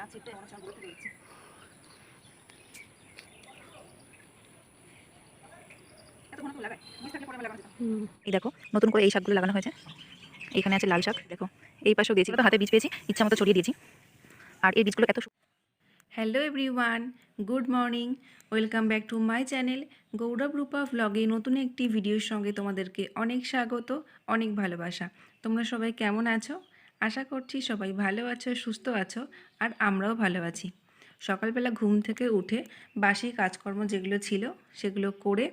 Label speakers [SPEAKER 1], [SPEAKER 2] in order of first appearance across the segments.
[SPEAKER 1] গাছ একটু যেত। এই দেখো নতুন করে এই শাকগুলো লাগানো হয়েছে। এখানে আছে লাল শাক দেখো। এই পাশেও দিয়েছি তো হাতে বীজ পেয়েছি ইচ্ছা মতো ছড়িয়ে দিয়েছি। আর এই বীজগুলো এত
[SPEAKER 2] hello everyone good morning welcome back to my channel Gourab Rupa ভ্লগে নতুন একটি ভিডিওর সঙ্গে তোমাদেরকে অনেক স্বাগত অনেক ভালোবাসা। তোমরা সবাই কেমন আছো? আশা করছি সবাই ভালো আছো, সুস্থ আছো আর আমরাও ভালো আছি। সকালবেলা ঘুম থেকে উঠে বাসি কাজকর্ম যেগুলো ছিল সেগুলো করে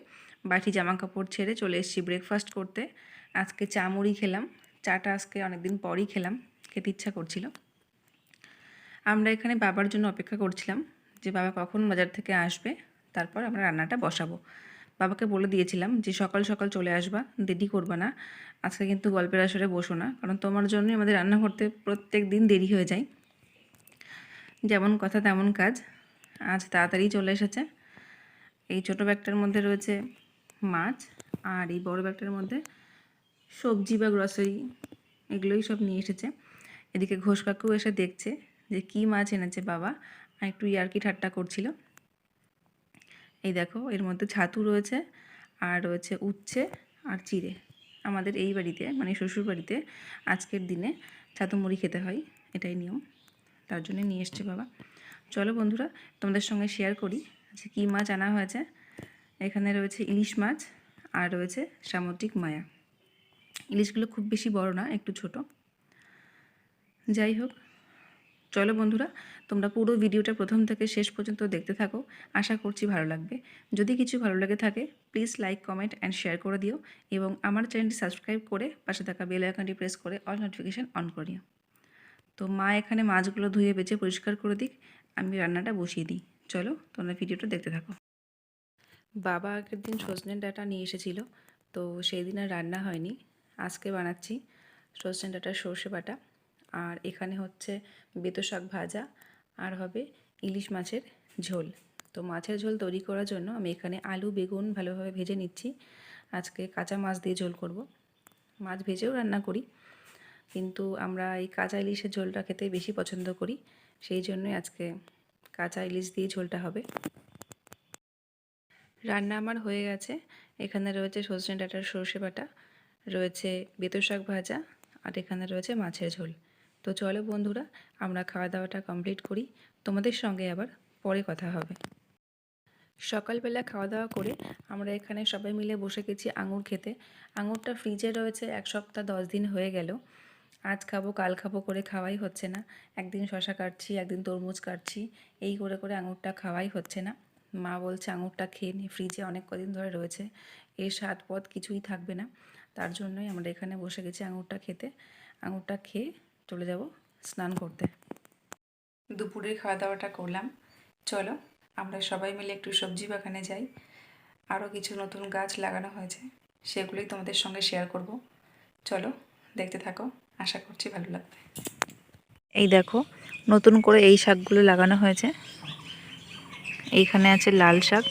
[SPEAKER 2] বাটি জামা কাপড় ছেড়ে চলে এসেছি ব্রেকফাস্ট করতে। আজকে চা মুড়ি খেলাম, চাটা আজকে অনেকদিন পরই খেলাম, খেতে ইচ্ছা করছিল। আমরা এখানে বাবার জন্য অপেক্ষা করছিলাম যে বাবা কখন বাজার থেকে আসবে, তারপর আমরা রান্নাটা বসাবো। বাবাকে বলে দিয়েছিলাম যে, সকাল সকাল চলে আসবা, দেরি করবা না। আজকে কিন্তু গল্পের আসরে বসো না। কারণ তোমার জন্যই আমাদের রান্না করতে প্রত্যেক দিন দেরি হয়ে যায়। যেমন কথা, তেমন কাজ। আজ তাড়াতাড়ি চলে এসেছে। এই ছোটো ব্যাগটার মধ্যে রয়েছে মাছ আর এই বড় ব্যাগটার মধ্যে সবজি বা গ্রসারি এগুলোই সব নিয়ে এসেছে। এদিকে ঘোষ কাকু এসে দেখছে যে, কী মাছ এনেছে বাবা। আর একটু ইয়ার্কি ঠাট্টা করছিল। এই দেখো, এর মধ্যে ছাতু রয়েছে আর রয়েছে উচ্ছে আর চিড়ে। আমাদের এই বাড়িতে মানে শ্বশুর বাড়িতে আজকের দিনে ছাতু মুড়ি খেতে হয়, এটাই নিয়ম। তার জন্য নিয়ে এসছে বাবা। চলো বন্ধুরা, তোমাদের সঙ্গে শেয়ার করি যে কী মাছ আনা হয়েছে। এখানে রয়েছে ইলিশ মাছ আর রয়েছে সামুদ্রিক মায়া। ইলিশগুলো খুব বেশি বড় না, একটু ছোট। যাই হোক চলো বন্ধুরা, তোমরা পুরো ভিডিওটা প্রথম থেকে শেষ পর্যন্ত দেখতে থাকো, আশা করছি ভালো লাগবে। যদি কিছু ভালো লাগে থাকে please like comment and share করে দিও এবং আমার চ্যানেলটি সাবস্ক্রাইব করে পাশে থাকা বেল আইকনটি প্রেস করে অল নোটিফিকেশান অন করিও তো মা এখানে মাছগুলো ধুয়ে বেছে পরিষ্কার করে দিক, আমি রান্নাটা বসিয়ে দিই। চলো, তোমরা ভিডিওটা দেখতে থাকো। বাবা আগের দিন সজনে ডাটা নিয়ে এসেছিল, তো সেই দিন আর রান্না হয়নি। আজকে বানাচ্ছি সজনে ডাটার সর্ষে বাটা। আর এখানে হচ্ছে বেতো শাক ভাজা, আর হবে ইলিশ মাছের ঝোল। তো মাছের ঝোল তৈরি করার জন্য আমি এখানে আলু, বেগুন ভালোভাবে ভেজে নিচ্ছি। আজকে কাঁচা মাছ দিয়ে ঝোল করব। মাছ ভেজেও রান্না করি, কিন্তু আমরা এই কাঁচা ইলিশের ঝোলটা খেতে বেশি পছন্দ করি। সেই জন্যই আজকে কাঁচা ইলিশ দিয়ে ঝোলটা হবে। রান্না আমার হয়ে গেছে। এখানে রয়েছে সজনে ডাঁটার সর্ষে বাটা, রয়েছে বেতো শাক ভাজা, আর এখানে রয়েছে মাছের ঝোল। তো চলো বন্ধুরা, আমরা খাওয়া দাওয়াটা কমপ্লিট করি। তোমাদের সঙ্গে আবার পরে কথা হবে। সকালবেলা খাওয়া দাওয়া করে আমরা এখানে সবাই মিলে বসে গেছি আঙুর খেতে। আঙুরটা ফ্রিজে রয়েছে, এক সপ্তাহ দশ দিন হয়ে গেল। আজ খাব, কাল খাব করে খাওয়াই হচ্ছে না। একদিন শশা কাটছি, একদিন তরমুজ কাটছি, এই করে করে আঙুরটা খাওয়াই হচ্ছে না। মা বলছে আঙুরটা খেয়ে নি ফ্রিজে অনেক কদিন ধরে রয়েছে। এর স্বাদ পদ কিছুই থাকবে না। তার জন্যই আমরা এখানে বসে গেছি আঙুরটা খেতে। আঙুরটা খেয়ে চলে যাব স্নান করতে। দুপুরের খাওয়া দাওয়াটা করলাম। চলো, আমরা সবাই মিলে একটু সবজি বাগানে যাই। আরও কিছু নতুন গাছ লাগানো হয়েছে, সেগুলোই তোমাদের সঙ্গে শেয়ার করব। চলো, দেখতে থাকো, আশা করছি ভালো লাগবে।
[SPEAKER 1] এই দেখো, নতুন করে এই শাকগুলো লাগানো হয়েছে। এইখানে আছে লাল শাক,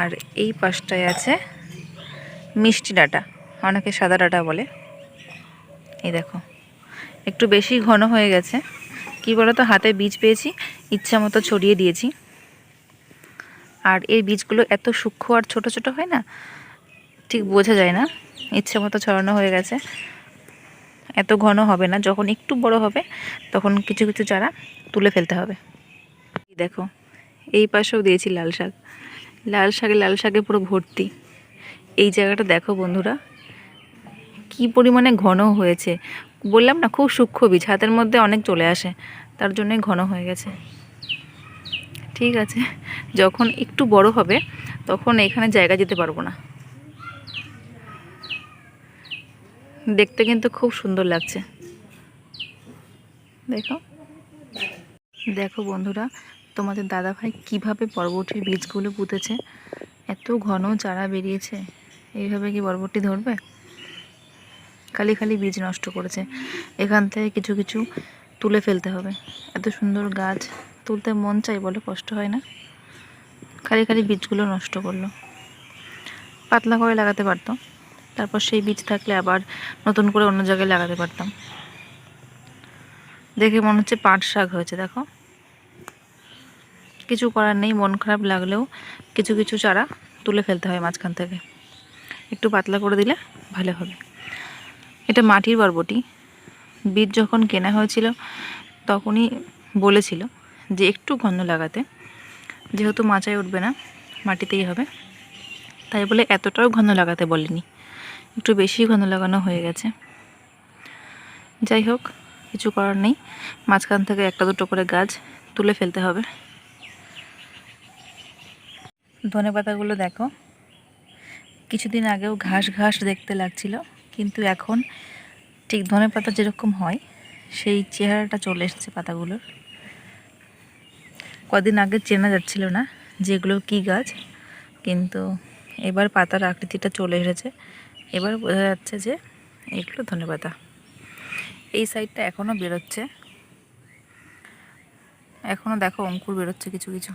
[SPEAKER 1] আর এই পাশটায় আছে মিষ্টি ডাঁটা, অনেকে সাদা ডাঁটা বলে। এই দেখো। একটু বেশি ঘন হয়ে গেছে। কি বলো তো হাতে বীজ পেয়েছি, ইচ্ছা মতো ছড়িয়ে দিয়েছি। আর এই বীজগুলো এত সূক্ষ্ম আর ছোট ছোট হয় না, ঠিক বোঝা যায় না। ইচ্ছে মতো ছড়ানো হয়ে গেছে। এত ঘন হবে না, যখন একটু বড় হবে, তখন কিছু কিছু চারা তুলে ফেলতে হবে। দেখো, এই পাশেও দিয়েছি লাল শাক। লাল শাকে লাল শাকে পুরো ভর্তি। এই জায়গাটা দেখো বন্ধুরা, কি পরিমাণে ঘন হয়েছে। বললাম না, খুব সূক্ষ্ম বীজ, হাতের মধ্যে অনেক চলে আসে, তার জন্যই ঘন হয়ে গেছে। ঠিক আছে, যখন একটু বড় হবে, তখন এখানে জায়গা যেতে পারব না। দেখতে কিন্তু খুব সুন্দর লাগছে। দেখো। দেখো বন্ধুরা, তোমাদের দাদা ভাই কীভাবে বরবটির বীজগুলো পুঁতেছে, এত ঘন চারা বেরিয়েছে, এইভাবে কি বরবটি ধরবে? খালি খালি বীজ নষ্ট করেছে। এখান থেকে কিছু কিছু তুলে ফেলতে হবে। এত সুন্দর গাছ, তুলতে মন চাই বলে কষ্ট হয় না? খালি খালি বীজগুলো নষ্ট করল। পাতলা করে লাগাতে পারতো তারপর সেই বীজ থাকলে আবার নতুন করে অন্য জায়গায় লাগাতে পারতাম।
[SPEAKER 2] দেখে মনে হচ্ছে পাট শাক হয়েছে, দেখো। কিছু করার নেই, মন খারাপ লাগলেও কিছু কিছু চারা তুলে ফেলতে হয় মাঝখান থেকে। একটু পাতলা করে দিলে ভালো হবে। এটা মাটির বরবটি। বীজ যখন কেনা হয়েছিল, তখনই বলেছিল যে একটু গন্ধ লাগাতে, যেহেতু মাচায় উঠবে না, মাটিতেই হবে। তাই বলে এতটাও ঘন লাগাতে বলেনি। একটু বেশি ঘন লাগানো হয়ে গেছে। যাই হোক, কিছু করার নেই। মাঝখান থেকে একটা দুটো করে গাছ তুলে ফেলতে হবে। ধনে পাতাগুলো দেখো। কিছুদিন আগেও ঘাস ঘাস দেখতে লাগছিল। কিন্তু এখন ঠিক ধনে পাতা যেরকম হয়, সেই চেহারাটা চলে এসেছে পাতাগুলোর। কদিন আগে চেনা যাচ্ছিল না যে এগুলো কী গাছ, কিন্তু এবার পাতার আকৃতিটা চলে এসেছে। এবার বোঝা যাচ্ছে যে এগুলো ধনে পাতা। এই সাইডটা এখনও বেরোচ্ছে। এখনও দেখো অঙ্কুর বেরোচ্ছে কিছু কিছু।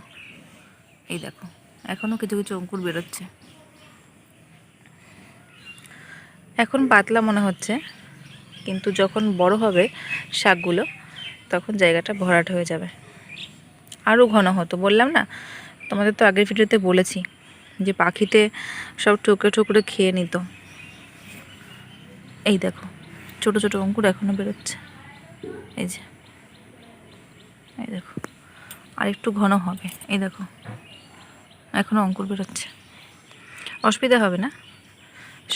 [SPEAKER 2] এই দেখো এখনও কিছু কিছু অঙ্কুর বেরোচ্ছে। এখন পাতলা মনে হচ্ছে, কিন্তু যখন বড় হবে শাকগুলো, তখন জায়গাটা ভরাট হয়ে যাবে। আরও ঘন হতো, বললাম না? তোমাদের তো আগের ভিডিওতে বলেছি যে পাখিতে সব ঠুকরে ঠুকরে খেয়ে নিত। এই দেখো, ছোট ছোট অঙ্কুর এখনও বেরোচ্ছে। এই যে, এই দেখো আর একটু ঘন হবে। এই দেখো এখনও অঙ্কুর বেরোচ্ছে। অসুবিধা হবে না?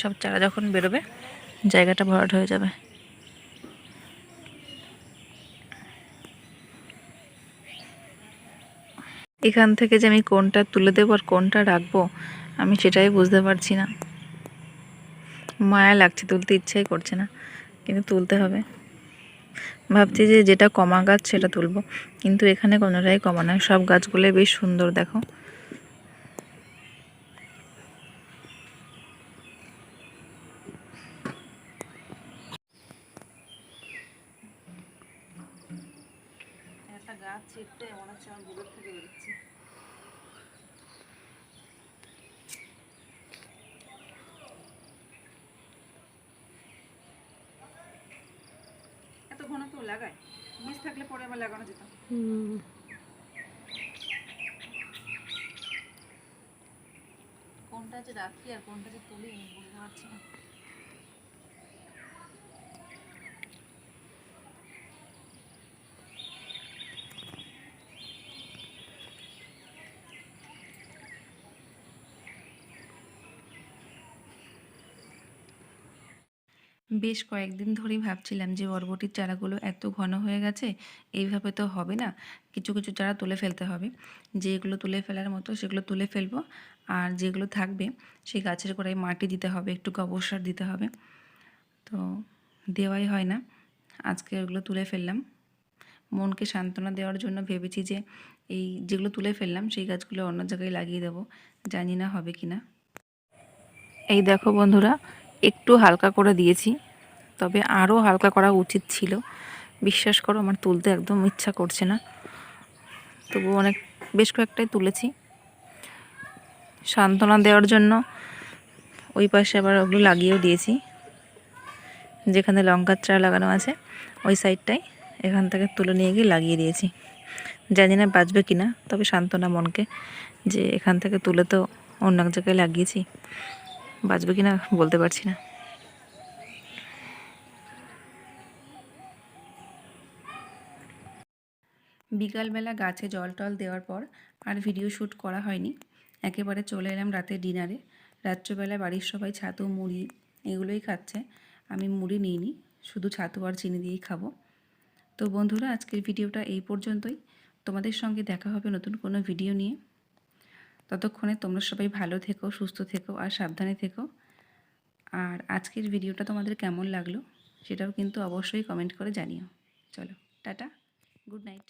[SPEAKER 2] সব চারা যখন বেরোবে, জায়গাটা ভরাট হয়ে যাবে। এখান থেকে যে আমি কোনটা তুলে দেবো আর কোনটা রাখব, আমি সেটাই বুঝতে পারছি না। মায়া লাগছে, তুলতে ইচ্ছাই করছে না, কিন্তু তুলতে হবে। ভাবছি যে যেটা কমা গাছ সেটা তুলবো, কিন্তু এখানে কোনোটাই কমা নয়, সব গাছগুলো বেশ সুন্দর, দেখো। গাছ ছিটতে মনে হচ্ছে আমার বুকের থেকে বেরোচ্ছে। এত ঘন কেউ লাগায়? বীজ থাকলে পরে আবার লাগানো যেত। কোনটা যে রাখি আর কোনটা যে তুলি বুঝতে পারছি না। বেশ কয়েকদিন ধরেই ভাবছিলাম যে বরবটির চারাগুলো এত ঘন হয়ে গেছে, এইভাবে তো হবে না। কিছু কিছু চারা তুলে ফেলতে হবে। যেগুলো তুলে ফেলার মতো সেগুলো তুলে ফেলব। আর যেগুলো থাকবে সেই গাছের গোড়ায় মাটি দিতে হবে, একটু গোবর সার দিতে হবে। তো দেওয়াই হয় না। আজকে ওগুলো তুলে ফেললাম। মনকে সান্ত্বনা দেওয়ার জন্য ভেবেছি যে এই যেগুলো তুলে ফেললাম সেই গাছগুলো অন্য জায়গায় লাগিয়ে দেবো। জানি না হবে কি না এই দেখো বন্ধুরা একটু হালকা করে দিয়েছি, তবে আরও হালকা করা উচিত ছিল। বিশ্বাস করো, আমার তুলতে একদম ইচ্ছা করছে না। তবু অনেক, বেশ কয়েকটাই তুলেছি। সান্ত্বনা দেওয়ার জন্য ওই পাশে আবার ওগুলো লাগিয়েও দিয়েছি। যেখানে লঙ্কার চারা লাগানো আছে, ওই সাইডটাই এখান থেকে তুলে নিয়ে গিয়ে লাগিয়ে দিয়েছি। জানি না বাঁচবে কি না তবে সান্ত্বনা মনকে যে এখান থেকে তুলে তো অন্য এক জায়গায় লাগিয়েছি। বাঁচবে কি না বলতে পারছি না।
[SPEAKER 3] বিকালবেলা গাছে জল টল দেওয়ার পর আর ভিডিও শ্যুট করা হয়নি। একেবারে চলে এলাম রাতে ডিনারে। রাত্রেবেলা বাড়ির সবাই ছাতু, মুড়ি এগুলোই খাচ্ছে। আমি মুড়ি নিইনি, শুধু ছাতু আর চিনি দিয়েই খাব। তো বন্ধুরা, আজকের ভিডিওটা এই পর্যন্তই। তোমাদের সঙ্গে দেখা হবে নতুন কোনো ভিডিও নিয়ে। ততক্ষণে তোমরা সবাই ভালো থেকো, সুস্থ থেকো আর সাবধানে থেকো। আর আজকের ভিডিওটা তোমাদের কেমন লাগল সেটাও কিন্তু অবশ্যই কমেন্ট করে জানিও। চলো, টাটা গুড নাইট